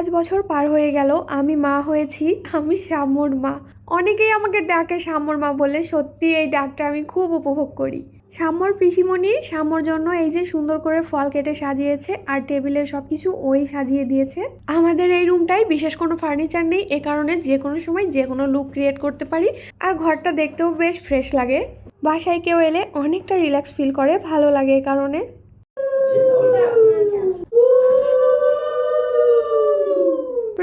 পাঁচ বছর পার হয়ে গেল, আমি মা হয়েছি, আমি শামুর মা। অনেকেই আমাকে ডাকে শামুর মা বলে, সত্যি এই ডাকটা আমি খুব উপভোগ করি। শামর পিসিমণি শামর জন্য এই যে সুন্দর করে ফল কেটে সাজিয়েছে আর টেবিলের সব কিছু ওই সাজিয়ে দিয়েছে। আমাদের এই রুমটাই বিশেষ কোনো ফার্নিচার নেই, এ কারণে যে কোনো সময় যে কোনো লুক ক্রিয়েট করতে পারি আর ঘরটা দেখতেও বেশ ফ্রেশ লাগে। বাসায় কেউ এলে অনেকটা রিল্যাক্স ফিল করে, ভালো লাগে এ কারণে।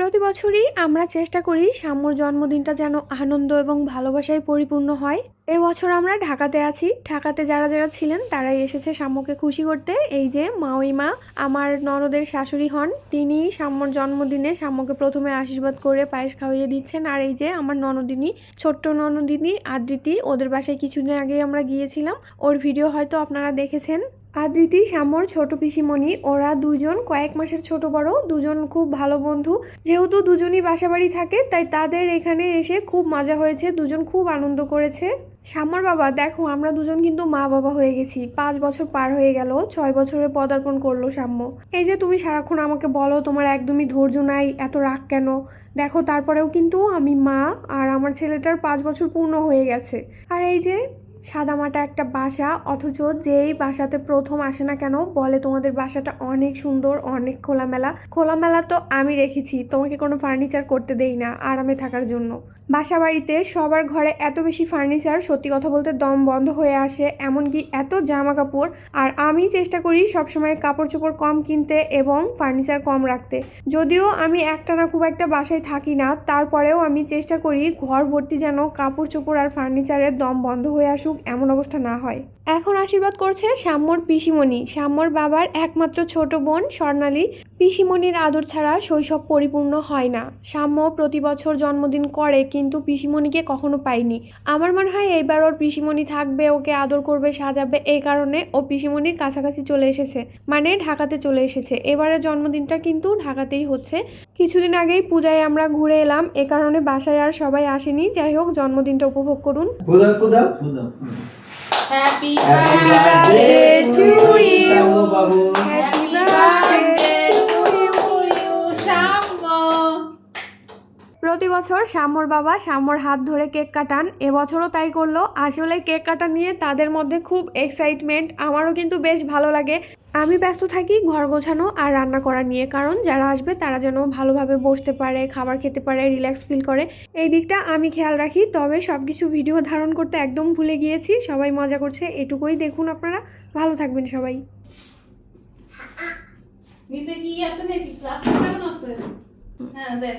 প্রতি বছরই আমরা চেষ্টা করি সাম্যর জন্মদিনটা যেন আনন্দ এবং ভালোবাসায় পরিপূর্ণ হয়। এবছর আমরা ঢাকাতে আছি। ঢাকাতে যারা যারা ছিলেন, তারাই এসেছে সাম্যকে খুশি করতে। এই যে মাওই মা, আমার ননদের শাশুড়ি হন, তিনি সাম্যর জন্মদিনে সাম্যকে প্রথমে আশীর্বাদ করে পায়েস খাওয়িয়ে দিচ্ছেন। আর এই যে আমার ননদিনী, ছোট্ট ননদিনী আদৃতি ওদের বাসায় কিছুদিন আগে আমরা গিয়েছিলাম। ওর ভিডিও হয়তো আপনারা দেখেছেন। আদৃতি শ্যামর ছোট পিসিমণি, ওরা দুজন, কয়েক মাসের ছোট বড়, দুজন খুব ভালো বন্ধু। যেহেতু দুজনই বাসাবাড়ি থাকে, তাই তাদের এখানে এসে খুব মজা হয়েছে, দুজন খুব আনন্দ করেছে। শ্যামর বাবা, দেখো, আমরা দুজন কিন্তু মা বাবা হয়ে গেছি। পাঁচ বছর পার হয়ে গেল, ছয় বছরে পদার্পণ করল শ্যাম্য এই যে তুমি সারাক্ষণ আমাকে বলো, তোমার একদমই ধৈর্য নাই, এত রাগ কেন? দেখো, তারপরেও কিন্তু আমি মা, আর আমার ছেলেটার পাঁচ বছর পূর্ণ হয়ে গেছে। আর এই যে সাদামাটা একটা বাসা, অথচ যেই বাসাতে প্রথম আসে না কেন বলে তোমাদের বাসাটা অনেক সুন্দর, অনেক খোলামেলা। খোলামেলা তো আমি রেখেছি, তোমাকে কোনো ফার্নিচার করতে দেই না আরামে থাকার জন্য। বাসা বাড়িতে সবার ঘরে এত বেশি ফার্নিচার, সত্যি কথা বলতে দম বন্ধ হয়ে আসে, এমনকি এত জামা কাপড় আর আমি চেষ্টা করি সবসময় কাপড় চোপড় কম কিনতে এবং ফার্নিচার কম রাখতে। যদিও আমি একটানা খুব একটা বাসায় থাকি না, তারপরেও আমি চেষ্টা করি ঘর ভর্তি যেন কাপড় চোপড় আর ফার্নিচারের দম বন্ধ হয়ে আসুক। এমন অবস্থা না হয়। এখন আশীর্বাদ করছে শ্যাম্যর পিসিমণি। শ্যাম্যর বাবার একমাত্র ছোট বোন স্বর্ণালী পিসিমণির আদর ছাড়া শৈশব পরিপূর্ণ হয় না। শ্যাম্য প্রতি বছর জন্মদিন করে কিন্তু পিসিমণিকে কখনো পাইনি আমার মনে হয় এইবার ওর পিসিমণি থাকবে ওকে আদর করবে সাজাবে এই কারণে ও পিসিমণির কাছাকাছি চলে এসেছে। মানে ঢাকাতে চলে এসেছে। এবারের জন্মদিনটা কিন্তু ঢাকাতেই হচ্ছে। কিছুদিন আগেই পূজায় আমরা ঘুরে এলাম। এ কারণে বাসায় আর সবাই আসেনি। যাই হোক জন্মদিনটা উপভোগ করুন। Happy Happy birthday birthday to you. Happy birthday to you. প্রতি বছর শ্যামর বাবা শ্যামর হাত ধরে কেক কাটান। এবছরও তাই করল। আসলে কেক কাটা নিয়ে তাদের মধ্যে খুব এক্সাইটমেন্ট আমারও কিন্তু বেশ ভালো লাগে। আমি ব্যস্ত থাকি ঘর গোছানো আর রান্না করা নিয়ে, কারণ যারা আসবে তারা যেন ভালোভাবে বসতে পারে, খাবার খেতে পারে রিল্যাক্স ফিল করে। এই দিকটা আমি খেয়াল রাখি, তবে সব কিছু ভিডিও ধারণ করতে একদম ভুলে গিয়েছি। সবাই মজা করছে, এটুকুই দেখুন আপনারা। ভালো থাকবেন সবাই। কি আছে নাকি? কেমন আছে? হ্যাঁ দেখ।